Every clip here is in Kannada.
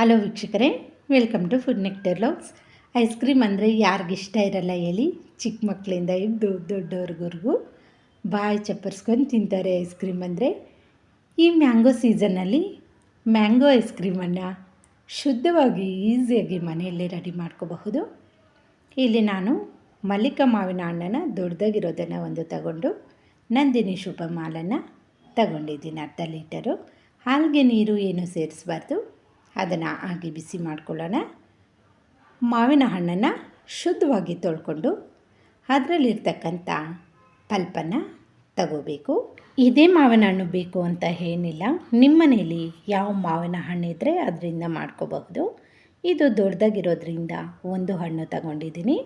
ಹಲೋ ವೀಕ್ಷಕರೇ, welcome to food nectar logs ice cream ಅಂದರೆ ಯಾರಿಗಿಷ್ಟ ಇರಲ್ಲ ಹೇಳಿ, ಚಿಕ್ಕ ಮಕ್ಕಳಿಂದ ಇದ್ದು ದೊಡ್ಡವ್ರಿಗೂ ಬಾಯಿ ಚಪ್ಪರ್ಸ್ಕೊಂಡು ತಿಂತಾರೆ ಐಸ್ ಕ್ರೀಮ್ ಅಂದರೆ. ಈ ಮ್ಯಾಂಗೋ ಸೀಸನ್ನಲ್ಲಿ ಮ್ಯಾಂಗೋ ಐಸ್ ಕ್ರೀಮನ್ನು ಶುದ್ಧವಾಗಿ, ಈಸಿಯಾಗಿ ಮನೆಯಲ್ಲೇ ರೆಡಿ ಮಾಡ್ಕೋಬಹುದು. ಇಲ್ಲಿ ನಾನು ಮಲ್ಲಿಕ ಮಾವಿನ ಹಣ್ಣನ್ನು ದೊಡ್ಡದಾಗಿರೋದನ್ನು ಒಂದು ತಗೊಂಡು, ನಂದಿನಿ ಶುಭ ಮಾಲನ್ನು ತಗೊಂಡಿದ್ದೀನಿ ಅರ್ಧ ಲೀಟರು. ಹಾಲಿಗೆ ನೀರು ಏನು ಸೇರಿಸಬಾರ್ದು? ಅದನ್ನು ಹಾಗೆ ಬಿಸಿ ಮಾಡ್ಕೊಳ್ಳೋಣ. ಮಾವಿನ ಹಣ್ಣನ್ನು ಶುದ್ಧವಾಗಿ ತೊಳ್ಕೊಂಡು ಅದರಲ್ಲಿರ್ತಕ್ಕಂಥ ಪಲ್ಪನ್ನು ತಗೋಬೇಕು. ಇದೇ ಮಾವಿನ ಹಣ್ಣು ಬೇಕು ಅಂತ ಏನಿಲ್ಲ. ನಿಮ್ಮನೇಲಿ ಯಾವ ಮಾವಿನ ಹಣ್ಣಿದ್ರೆ ಅದರಿಂದ ಮಾಡ್ಕೋಬಹುದು. ಇದು ದೊಡ್ಡದಾಗಿರೋದ್ರಿಂದ ಒಂದು ಹಣ್ಣು ತಗೊಂಡಿದ್ದೀನಿ.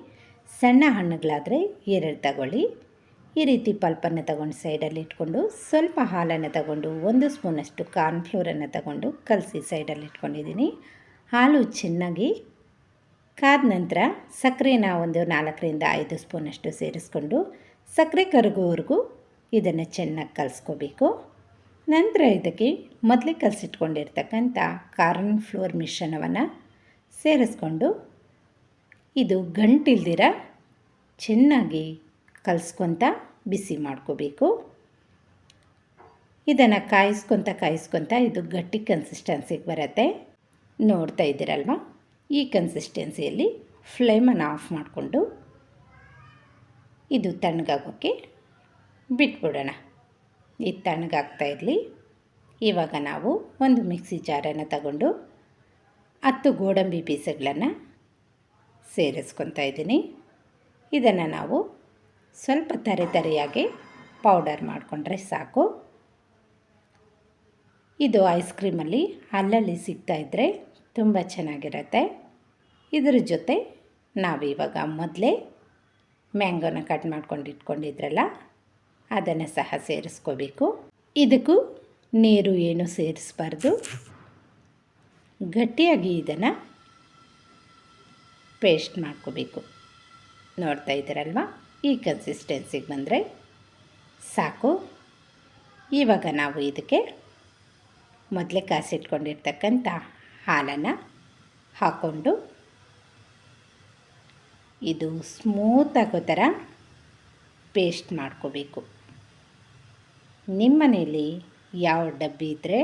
ಸಣ್ಣ ಹಣ್ಣುಗಳಾದರೆ ಎರಡು ತಗೊಳ್ಳಿ. ಈ ರೀತಿ ಪಲ್ಪನ್ನು ತಗೊಂಡು ಸೈಡಲ್ಲಿ ಇಟ್ಕೊಂಡು ಸ್ವಲ್ಪ ಹಾಲನ್ನು ತಗೊಂಡು ಒಂದು ಸ್ಪೂನಷ್ಟು ಕಾರ್ನ್ಫ್ಲೋರನ್ನು ತಗೊಂಡು ಕಲಸಿ ಸೈಡಲ್ಲಿ ಇಟ್ಕೊಂಡಿದ್ದೀನಿ. ಹಾಲು ಚೆನ್ನಾಗಿ ಕಾದ ನಂತರ ಸಕ್ಕರೆನ ಒಂದು ನಾಲ್ಕರಿಂದ ಐದು ಸ್ಪೂನಷ್ಟು ಸೇರಿಸ್ಕೊಂಡು ಸಕ್ಕರೆ ಕರಗುವವರೆಗೂ ಇದನ್ನು ಚೆನ್ನಾಗಿ ಕಲಿಸ್ಕೋಬೇಕು. ನಂತರ ಇದಕ್ಕೆ ಮೊದಲೇ ಕಲಸಿಟ್ಕೊಂಡಿರ್ತಕ್ಕಂಥ ಕಾರ್ನ್ ಫ್ಲೋರ್ ಮಿಶ್ರಣವನ್ನು ಸೇರಿಸ್ಕೊಂಡು ಇದು ಗಂಟಿಲ್ದಿರ ಚೆನ್ನಾಗಿ ಕಲಿಸ್ಕೊತ ಬಿಸಿ ಮಾಡ್ಕೋಬೇಕು. ಇದನ್ನು ಕಾಯಿಸ್ಕೊತ ಕಾಯಿಸ್ಕೊತ ಇದು ಗಟ್ಟಿ ಕನ್ಸಿಸ್ಟೆನ್ಸಿಗೆ ಬರುತ್ತೆ. ನೋಡ್ತಾ ಇದ್ದೀರಲ್ವ? ಈ ಕನ್ಸಿಸ್ಟೆನ್ಸಿಯಲ್ಲಿ ಫ್ಲೇಮನ್ನು ಆಫ್ ಮಾಡಿಕೊಂಡು ಇದು ತಣ್ಣಗಾಗೋಕ್ಕೆ ಬಿಟ್ಬಿಡೋಣ. ಇದು ತಣ್ಣಗಾಗ್ತಾ ಇರಲಿ. ಇವಾಗ ನಾವು ಒಂದು ಮಿಕ್ಸಿ ಜಾರನ್ನು ತಗೊಂಡು ಹತ್ತು ಗೋಡಂಬಿ ಬೀಸಗಳನ್ನು ಸೇರಿಸ್ಕೊತಾ ಇದ್ದೀನಿ. ಇದನ್ನು ನಾವು ಸ್ವಲ್ಪ ತರೆ ತರೆಯಾಗಿ ಪೌಡರ್ ಮಾಡಿಕೊಂಡ್ರೆ ಸಾಕು. ಇದು ಐಸ್ ಕ್ರೀಮಲ್ಲಿ ಅಲ್ಲಲ್ಲಿ ಸಿಗ್ತಾಯಿದ್ರೆ ತುಂಬ ಚೆನ್ನಾಗಿರುತ್ತೆ. ಇದರ ಜೊತೆ ನಾವಿವಾಗ ಮೊದಲೇ ಮ್ಯಾಂಗೋನ ಕಟ್ ಮಾಡ್ಕೊಂಡು ಇಟ್ಕೊಂಡಿದ್ರಲ್ಲ, ಅದನ್ನು ಸಹ ಸೇರಿಸ್ಕೋಬೇಕು. ಇದಕ್ಕೂ ನೀರು ಏನು ಸೇರಿಸ್ಬಾರ್ದು. ಗಟ್ಟಿಯಾಗಿ ಇದನ್ನು ಪೇಸ್ಟ್ ಮಾಡ್ಕೋಬೇಕು. ನೋಡ್ತಾ ಇದ್ದೀರಲ್ವ? ಈ ಕನ್ಸಿಸ್ಟೆನ್ಸಿಗೆ ಬಂದರೆ ಸಾಕು. ಇವಾಗ ನಾವು ಇದಕ್ಕೆ ಮೊದಲೇ ಕಾಸಿಟ್ಕೊಂಡಿರ್ತಕ್ಕಂಥ ಹಾಲನ್ನು ಹಾಕ್ಕೊಂಡು ಇದು ಸ್ಮೂತ್ ಆಗೋ ಥರ ಪೇಸ್ಟ್ ಮಾಡ್ಕೋಬೇಕು. ನಿಮ್ಮನೇಲಿ ಯಾವ ಡಬ್ಬಿ ಇದ್ದರೆ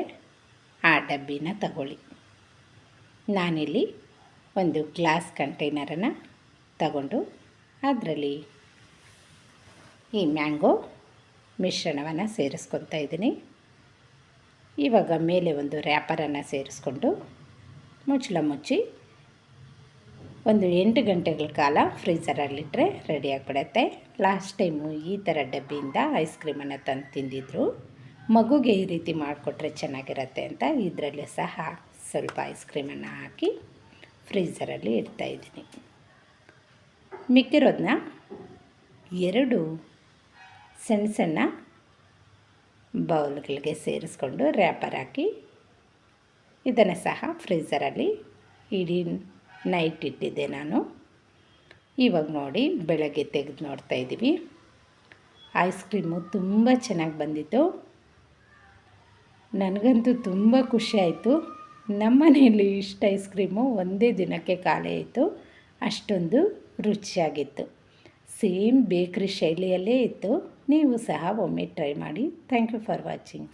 ಆ ಡಬ್ಬಿನ ತಗೊಳ್ಳಿ. ನಾನಿಲ್ಲಿ ಒಂದು ಗ್ಲಾಸ್ ಕಂಟೈನರನ್ನು ತಗೊಂಡು ಅದರಲ್ಲಿ ಈ ಮ್ಯಾಂಗೋ ಮಿಶ್ರಣವನ್ನು ಸೇರಿಸ್ಕೊತಾ ಇದ್ದೀನಿ. ಇವಾಗ ಮೇಲೆ ಒಂದು ರ್ಯಾಪರನ್ನು ಸೇರಿಸ್ಕೊಂಡು ಮುಚ್ಚಳ ಮುಚ್ಚಿ ಒಂದು ಎಂಟು ಗಂಟೆಗಳ ಕಾಲ ಫ್ರೀಸರಲ್ಲಿಟ್ಟರೆ ರೆಡಿ ಆಗಿಬಿಡತ್ತೆ. ಲಾಸ್ಟ್ ಟೈಮು ಈ ಥರ ಡಬ್ಬಿಯಿಂದ ಐಸ್ ಕ್ರೀಮನ್ನು ತಂದು ತಿಂದಿದ್ರು. ಮಗುಗೆ ಈ ರೀತಿ ಮಾಡಿಕೊಟ್ರೆ ಚೆನ್ನಾಗಿರತ್ತೆ ಅಂತ ಇದರಲ್ಲಿ ಸಹ ಸ್ವಲ್ಪ ಐಸ್ ಕ್ರೀಮನ್ನು ಹಾಕಿ ಫ್ರೀಝರಲ್ಲಿ ಇಡ್ತಾಯಿದ್ದೀನಿ ಮಿಕ್ಕಿರೋದನ್ನ ಎರಡು ಸಣ್ಣ ಸಣ್ಣ ಬೌಲ್ಗಳಿಗೆ ಸೇರಿಸ್ಕೊಂಡು ರ್ಯಾಪರ್ ಹಾಕಿ ಇದನ್ನು ಸಹ ಫ್ರೀಝರಲ್ಲಿ ಇಡೀ ನೈಟ್ ಇಟ್ಟಿದ್ದೆ ನಾನು. ಇವಾಗ ನೋಡಿ ಬೆಳಗ್ಗೆ ತೆಗೆದು ನೋಡ್ತಾ ಇದ್ದೀವಿ. ಐಸ್ ಕ್ರೀಮು ತುಂಬ ಚೆನ್ನಾಗಿ ಬಂದಿತ್ತು. ನನಗಂತೂ ತುಂಬ ಖುಷಿ ಆಯಿತು. ನಮ್ಮ ಮನೆಯಲ್ಲಿ ಇಷ್ಟು ಐಸ್ ಕ್ರೀಮು ಒಂದೇ ದಿನಕ್ಕೆ ಖಾಲಿ ಆಯಿತು. ಅಷ್ಟೊಂದು ರುಚಿಯಾಗಿತ್ತು. ಸೇಮ್ ಬೇಕ್ರಿ ಶೈಲಿಯಲ್ಲೇ ಇತ್ತು. ನೀವು ಸಹ ಒಮ್ಮೆ ಟ್ರೈ ಮಾಡಿ. Thank you for watching